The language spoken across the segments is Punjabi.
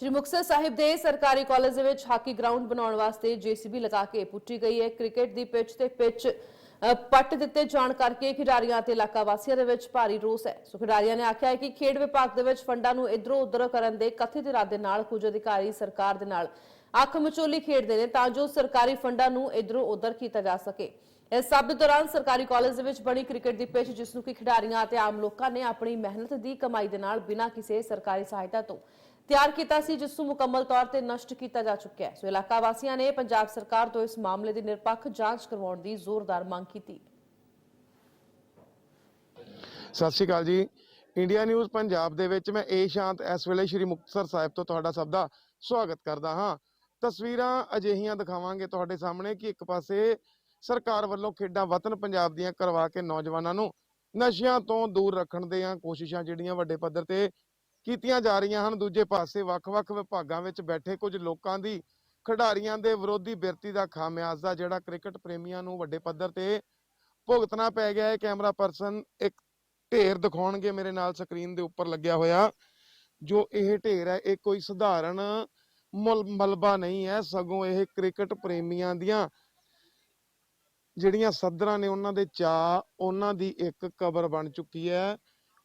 ਸ਼੍ਰੀ ਮੁਕਤਸਰ ਸਾਹਿਬ ਦੇ ਸਰਕਾਰੀ ਕਾਲਜ ਦੇ ਵਿੱਚ ਹਾਕੀ ਗਰਾਊਂਡ ਬਣਾਉਣ ਵਾਸਤੇ ਜੀਸੀਬੀ ਲਗਾ ਕੇ ਪੁੱਟੀ ਗਈ ਹੈ। ਕ੍ਰਿਕਟ ਦੀ ਪਿੱਚ ਤੇ ਪਿੱਚ ਪੱਟ ਦਿੱਤੇ ਜਾਣ ਕਰਕੇ ਖਿਡਾਰੀਆਂ ਤੇ ਇਲਾਕਾ ਵਾਸੀਆਂ ਦੇ ਵਿੱਚ ਭਾਰੀ ਰੋਸ ਹੈ। ਸੋ ਖਿਡਾਰੀਆਂ ਨੇ ਆਖਿਆ ਹੈ ਕਿ ਖੇਡ ਵਿਭਾਗ ਦੇ ਵਿੱਚ ਫੰਡਾਂ ਨੂੰ ਇਧਰੋਂ ਉਧਰ ਕਰਨ ਦੇ ਕਥਿਤ ਇਰਾਦੇ ਨਾਲ ਕੁਝ ਅਧਿਕਾਰੀ ਸਰਕਾਰ ਦੇ ਨਾਲ ਅੱਖ ਮਚੋਲੀ ਖੇਡਦੇ ਨੇ ਤਾਂ ਜੋ ਸਰਕਾਰੀ ਫੰਡਾਂ ਨੂੰ ਇਧਰੋਂ ਉਧਰ ਕੀਤਾ ਜਾ ਸਕੇ। ਇਸ ਸਭ ਦੇ ਦੌਰਾਨ ਸਰਕਾਰੀ ਕਾਲਜ ਦੇ ਵਿੱਚ ਬਣੀ ਕ੍ਰਿਕਟ ਦੀ ਪਿੱਚ, ਜਿਸ ਨੂੰ ਕਿ ਖਿਡਾਰੀਆਂ ਅਤੇ ਆਮ ਲੋਕਾਂ ਨੇ ਆਪਣੀ ਮਿਹਨਤ ਦੀ ਕਮਾਈ ਦੇ ਨਾਲ ਬਿਨਾਂ ਕਿਸੇ ਸਰਕਾਰੀ ਸਹਾਇਤਾ ਤੋਂ ਤਿਆਰ ਕੀਤਾ ਸੀ, ਜਿਸ ਨੂੰ ਮੁਕੰਮਲ ਤੌਰ ਤੇ ਨਸ਼ਟ ਕੀਤਾ ਜਾ ਚੁੱਕਿਆ ਹੈ। ਸੋ ਇਲਾਕਾ ਵਾਸੀਆਂ ਨੇ ਪੰਜਾਬ ਸਰਕਾਰ ਤੋਂ ਇਸ ਮਾਮਲੇ ਦੀ ਨਿਰਪੱਖ ਜਾਂਚ ਕਰਵਾਉਣ ਦੀ ਜ਼ੋਰਦਾਰ ਮੰਗ ਕੀਤੀ। ਸਤਿ ਸ਼੍ਰੀ ਅਕਾਲ ਜੀ। ਇੰਡੀਆ ਨਿਊਜ਼ ਪੰਜਾਬ ਦੇ ਵਿੱਚ ਮੈਂ ਏ ਸ਼ਾਂਤ ਇਸ ਵੇਲੇ ਸ਼੍ਰੀ ਮੁਕਤਸਰ ਸਾਹਿਬ ਤੋਂ ਤੁਹਾਡਾ ਸਭ ਦਾ ਸਵਾਗਤ ਕਰਦਾ ਹਾਂ। ਤਸਵੀਰਾਂ ਅਜਿਹੀਆਂ ਦਿਖਾਵਾਂਗੇ ਤੁਹਾਡੇ ਸਾਹਮਣੇ ਕਿ ਇੱਕ ਪਾਸੇ ਸਰਕਾਰ ਵੱਲੋਂ ਖੇਡਾਂ ਵਤਨ ਪੰਜਾਬ ਦੀਆਂ ਕਰਵਾ ਕੇ ਨੌਜਵਾਨਾਂ ਨੂੰ ਨਸ਼ਿਆਂ ਤੋਂ ਦੂਰ ਰੱਖਣ ਦੀਆਂ ਕੋਸ਼ਿਸ਼ਾਂ ਜਿਹੜੀਆਂ ਵੱਡੇ ਪੱਧਰ ਤੇ ਕੀਤੀਆਂ ਜਾ ਰਹੀਆਂ ਹਨ। ਦੂਜੇ ਪਾਸੇ ਵੱਖ-ਵੱਖ ਵਿਭਾਗਾਂ ਵਿੱਚ ਬੈਠੇ ਕੁਝ ਲੋਕਾਂ ਦੀ ਖਿਡਾਰੀਆਂ ਦੇ ਵਿਰੋਧੀ ਬਿਰਤੀ ਦਾ ਖਾਮਿਆਜ਼ਾ, ਜਿਹੜਾ ਕ੍ਰਿਕਟ ਪ੍ਰੇਮੀਆਂ ਨੂੰ ਵੱਡੇ ਪੱਧਰ ਤੇ ਭੁਗਤਣਾ ਪੈ ਗਿਆ। ਹੈ ਕੈਮਰਾ ਪਰਸਨ ਇੱਕ ਢੇਰ ਦਿਖਾਉਣਗੇ। ਮੇਰੇ ਨਾਲ ਸਕਰੀਨ ਦੇ ਉੱਪਰ ਲੱਗਿਆ ਹੋਇਆ ਜੋ ਇਹ ਢੇਰ ਹੈ, ਇਹ ਕੋਈ ਸਧਾਰਨ ਮਲਬਾ ਨਹੀਂ ਹੈ। ਸਗੋਂ ਇਹ ਕ੍ਰਿਕਟ ਪ੍ਰੇਮੀਆਂ ਦੀਆਂ ਜਿਹੜੀਆਂ ਸੱਦਰਾਂ ਨੇ ਉਹਨਾਂ ਦੇ ਚਾ ਉਹਨਾਂ ਦੀ ਇੱਕ ਕਬਰ ਬਣ ਚੁੱਕੀ ਹੈ।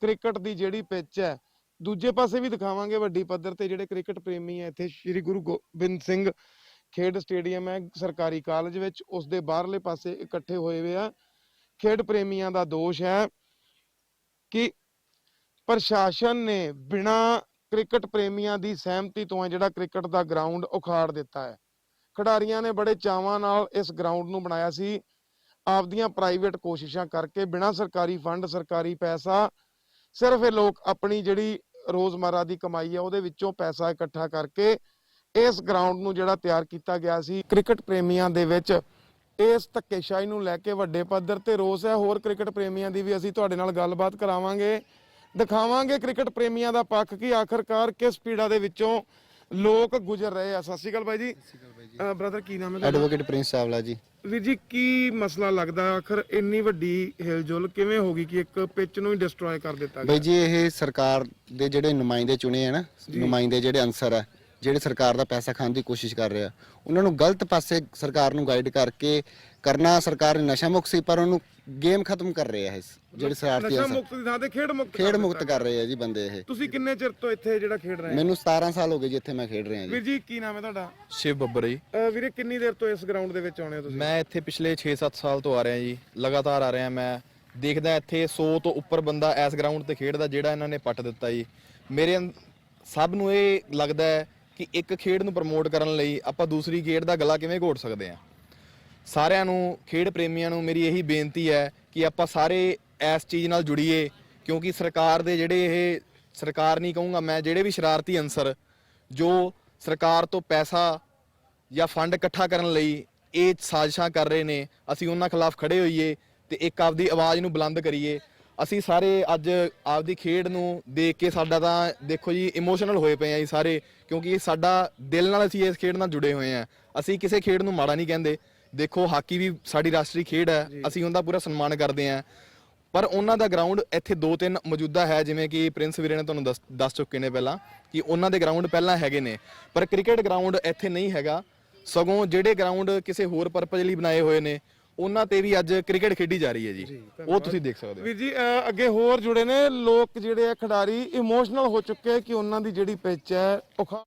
ਕ੍ਰਿਕਟ ਦੀ ਜਿਹੜੀ ਪਿੱਚ ਹੈ ਦੂਜੇ ਪਾਸੇ ਵੀ ਦਿਖਾਵਾਂਗੇ ਵੱਡੀ ਪੱਧਰ ਤੇ ਜਿਹੜੇ ਕ੍ਰਿਕਟ ਪ੍ਰੇਮੀ ਹੈ ਇੱਥੇ ਸ੍ਰੀ ਗੁਰੂ ਗੋਬਿੰਦ ਸਿੰਘ ਖੇਡ ਸਟੇਡੀਅਮ ਹੈ, ਸਰਕਾਰੀ ਕਾਲਜ ਵਿੱਚ ਉਸ ਦੇ ਬਾਹਰਲੇ ਪਾਸੇ ਇਕੱਠੇ ਹੋਏ ਹੋਏ ਆ। ਖੇਡ ਪ੍ਰੇਮੀਆਂ ਦਾ ਦੋਸ਼ ਹੈ ਕਿ ਪ੍ਰਸ਼ਾਸਨ ਨੇ ਬਿਨਾਂ ਕ੍ਰਿਕਟ ਪ੍ਰੇਮੀਆਂ ਦੀ ਸਹਿਮਤੀ ਤੋਂ ਜਿਹੜਾ ਕ੍ਰਿਕਟ ਦਾ ਗਰਾਊਂਡ ਉਖਾੜ ਦਿੱਤਾ ਹੈ। ਖਿਡਾਰੀਆਂ ਨੇ ਬੜੇ ਚਾਵਾਂ ਨਾਲ ਇਸ ਗਰਾਊਂਡ ਨੂੰ ਬਣਾਇਆ ਸੀ। ਆਪਦੀਆਂ ਪ੍ਰਾਈਵੇਟ ਕੋਸ਼ਿਸ਼ਾਂ ਕਰਕੇ ਬਿਨਾਂ ਸਰਕਾਰੀ ਫੰਡ, ਸਰਕਾਰੀ ਪੈਸਾ, ਸਿਰਫ ਇਹ ਲੋਕ ਆਪਣੀ ਜਿਹੜੀ ਰੋਜ਼ਮਰਾ ਦੀ ਕਮਾਈ ਹੈ ਉਹਦੇ ਵਿੱਚੋਂ ਪੈਸਾ ਇਕੱਠਾ ਕਰਕੇ ਇਸ ਗਰਾਊਂਡ ਨੂੰ ਜਿਹੜਾ ਤਿਆਰ ਕੀਤਾ ਗਿਆ ਸੀ, ਕ੍ਰਿਕਟ ਪ੍ਰੇਮੀਆਂ ਦੇ ਵਿੱਚ, ਇਸ ਧੱਕੇਸ਼ਾਹੀ ਨੂੰ ਲੈ ਕੇ ਵੱਡੇ ਪੱਧਰ ਤੇ ਰੋਸ ਹੈ। ਹੋਰ ਕ੍ਰਿਕਟ ਪ੍ਰੇਮੀਆਂ ਦੀ ਵੀ ਅਸੀਂ ਤੁਹਾਡੇ ਨਾਲ ਗੱਲਬਾਤ ਕਰਾਵਾਂਗੇ। ਦਿਖਾਵਾਂਗੇ ਕ੍ਰਿਕਟ ਪ੍ਰੇਮੀਆਂ ਦਾ ਪੱਖ ਕਿ, ਆਖਰਕਾਰ ਕਿਸ ਪੀੜਾ ਦੇ ਵਿੱਚੋਂ ਲੋਕ ਗੁਜ਼ਰ ਰਹੇ ਆ। ਸਤਿ ਸ਼੍ਰੀ ਅਕਾਲ ਬਾਈ ਜੀ। ਬ੍ਰਦਰ ਕੀ ਨਾਮ ਹੈ ਤੁਹਾਡਾ? ਐਡਵੋਕੇਟ ਪ੍ਰਿੰਸ ਚਾਵਲਾ ਜੀ। ਵੀਰ ਜੀ ਕੀ ਮਸਲਾ ਲੱਗਦਾ? ਆਖਰ ਇੰਨੀ ਵੱਡੀ ਹਿਲਜੁਲ ਕਿਵੇਂ ਹੋ ਗਈ ਕਿ ਇੱਕ ਪਿਚ ਨੂੰ ਹੀ ਡਿਸਟਰੋਏ ਕਰ ਦਿੱਤਾ ਗਿਆ? ਬਈ ਜੀ ਇਹ ਸਰਕਾਰ ਦੇ ਜਿਹੜੇ ਨੁਮਾਇੰਦੇ ਚੁਣੇ ਆ ਨਾ ਨੁਮਾਇੰਦੇ ਜਿਹੜੇ ਅਨਸਰ ਆ ਜਿਹੜੇ ਸਰਕਾਰ ਦਾ ਪੈਸਾ ਖਾਣ ਦੀ ਕੋਸ਼ਿਸ਼ ਕਰ ਰਹੇ। ਉਹਨਾਂ ਨੂੰ ਗਲਤ ਪਾਸੇ ਸਰਕਾਰ ਨੂੰ ਗਾਈਡ ਕਰਕੇ ਕਰਨਾ ਸਰਕਾਰ ਨੇ ਨਸ਼ਾ ਮੁਕਤ ਸੀ ਪਰ ਉਹਨੂੰ ਗੇਮ ਖਤਮ ਕਰ ਰਹੇ ਆ ਇਸ ਜਿਹੜੇ ਸ਼ਰਾਰਤੀ ਨਸ਼ਾ ਮੁਕਤ ਦੀ ਥਾਂ ਤੇ ਖੇਡ ਮੁਕਤ ਖੇਡ ਮੁਕਤ। ਕਰ ਰਹੇ ਆ ਜੀ ਬੰਦੇ ਇਹ। ਤੁਸੀਂ ਕਿੰਨੇ ਚਿਰ ਤੋਂ ਇੱਥੇ ਜਿਹੜਾ ਖੇਡ ਰਹੇ ਹੋ ਮੈਨੂੰ 17 ਸਾਲ ਹੋ ਗਏ ਜਿੱਥੇ ਮੈਂ ਖੇਡ ਰਿਹਾ ਜੀ। ਵੀਰ ਜੀ ਕੀ ਨਾਮ ਹੈ ਤੁਹਾਡਾ? ਸ਼ਿਵ ਬੱਬਰ। ਜੀ ਵੀਰੇ ਕਿੰਨੀ ਦੇਰ ਤੋਂ ਇਸ ਗਰਾਊਂਡ ਦੇ ਵਿੱਚ ਆਉਣੇ ਹੋ ਤੁਸੀਂ? ਮੈਂ ਇੱਥੇ ਪਿਛਲੇ 6-7 ਸਾਲ ਤੋਂ ਆ ਰਿਹਾ ਜੀ ਲਗਾਤਾਰ ਆ ਰਿਹਾ ਮੈਂ। ਦੇਖਦਾ ਇੱਥੇ 100 ਤੋਂ ਉੱਪਰ ਬੰਦਾ ਇਸ ਗਰਾਊਂਡ ਤੇ ਖੇਡਦਾ ਜਿਹੜਾ ਇਹਨਾਂ ਨੇ ਪੱਟ ਦਿੱਤਾ ਜੀ। ਮੇਰੇ ਸਭ ਨੂੰ ਇਹ ਲੱਗਦਾ ਹੈ ਕਿ ਇੱਕ ਖੇਡ ਨੂੰ ਪ੍ਰਮੋਟ ਕਰਨ ਲਈ ਆਪਾਂ ਦੂਸਰੀ ਖੇਡ ਦਾ ਗਲਾ ਕਿਵੇਂ ਘੋਟ ਸਕਦੇ ਹਾਂ। ਸਾਰਿਆਂ ਨੂੰ, ਖੇਡ ਪ੍ਰੇਮੀਆਂ ਨੂੰ ਮੇਰੀ ਇਹੀ ਬੇਨਤੀ ਹੈ ਕਿ ਆਪਾਂ ਸਾਰੇ ਇਸ ਚੀਜ਼ ਨਾਲ ਜੁੜੀਏ, ਕਿਉਂਕਿ ਸਰਕਾਰ ਦੇ ਜਿਹੜੇ ਇਹ, ਸਰਕਾਰ ਨਹੀਂ ਕਹੂੰਗਾ ਮੈਂ, ਜਿਹੜੇ ਵੀ ਸ਼ਰਾਰਤੀ ਅਨਸਰ, ਜੋ ਸਰਕਾਰ ਤੋਂ ਪੈਸਾ ਜਾਂ ਫੰਡ ਇਕੱਠਾ ਕਰਨ ਲਈ ਇਹ ਸਾਜ਼ਿਸ਼ਾਂ ਕਰ ਰਹੇ ਨੇ, ਅਸੀਂ ਉਹਨਾਂ ਖਿਲਾਫ ਖੜੇ ਹੋਈਏ ਤੇ ਇੱਕ ਆਪਦੀ ਆਵਾਜ਼ ਨੂੰ ਬੁਲੰਦ ਕਰੀਏ। ਅਸੀਂ ਸਾਰੇ ਅੱਜ ਆਪਦੀ ਖੇਡ ਨੂੰ ਦੇਖ ਕੇ ਸਾਡਾ ਤਾਂ ਦੇਖੋ ਜੀ ਇਮੋਸ਼ਨਲ ਹੋਏ ਪਏ ਆ ਜੀ ਸਾਰੇ ਕਿਉਂਕਿ ਇਹ ਸਾਡਾ ਦਿਲ ਨਾਲ ਅਸੀਂ ਇਸ ਖੇਡ ਨਾਲ ਜੁੜੇ ਹੋਏ ਆ। ਅਸੀਂ ਕਿਸੇ ਖੇਡ ਨੂੰ ਮਾੜਾ ਨਹੀਂ ਕਹਿੰਦੇ। ਦੇਖੋ ਹਾਕੀ ਵੀ ਸਾਡੀ ਰਾਸ਼ਟਰੀ ਖੇਡ ਹੈ ਅਸੀਂ ਉਹਦਾ ਪੂਰਾ ਸਨਮਾਨ ਕਰਦੇ ਆ। ਪਰ ਉਹਨਾਂ ਦਾ ਗਰਾਊਂਡ ਇੱਥੇ ਦੋ ਤਿੰਨ ਮੌਜੂਦਾ ਹੈ ਜਿਵੇਂ ਕਿ ਪ੍ਰਿੰਸ ਵੀਰੇ ਨੇ ਤੁਹਾਨੂੰ ਦੱਸ- ਦੱਸ ਚੁੱਕੇ ਨੇ ਪਹਿਲਾਂ ਕਿ ਉਹਨਾਂ ਦੇ ਗਰਾਊਂਡ ਪਹਿਲਾਂ ਹੈਗੇ ਨੇ। ਪਰ ਕ੍ਰਿਕਟ ਗਰਾਊਂਡ ਇੱਥੇ ਨਹੀਂ ਹੈਗਾ। ਸਗੋਂ ਜਿਹੜੇ ਗਰਾਊਂਡ ਕਿਸੇ ਹੋਰ ਪਰਪਸ ਲਈ ਬਣਾਏ ਹੋਏ ਨੇ ਉਹਨਾਂ ਤੇ ਵੀ ਅੱਜ ਕ੍ਰਿਕਟ ਖੇਡੀ ਜਾ ਰਹੀ ਹੈ ਜੀ। ਉਹ ਤੁਸੀਂ ਦੇਖ ਸਕਦੇ ਹੋ। ਵੀਰ ਜੀ ਅਹ ਅੱਗੇ ਹੋਰ ਜੁੜੇ ਨੇ ਲੋਕ ਜਿਹੜੇ ਆ ਖਿਡਾਰੀ ਇਮੋਸ਼ਨਲ ਹੋ ਚੁੱਕੇ ਕਿ ਉਹਨਾਂ ਦੀ ਜਿਹੜੀ ਪਿੱਚ ਹੈ ਉਹ ਖਾ-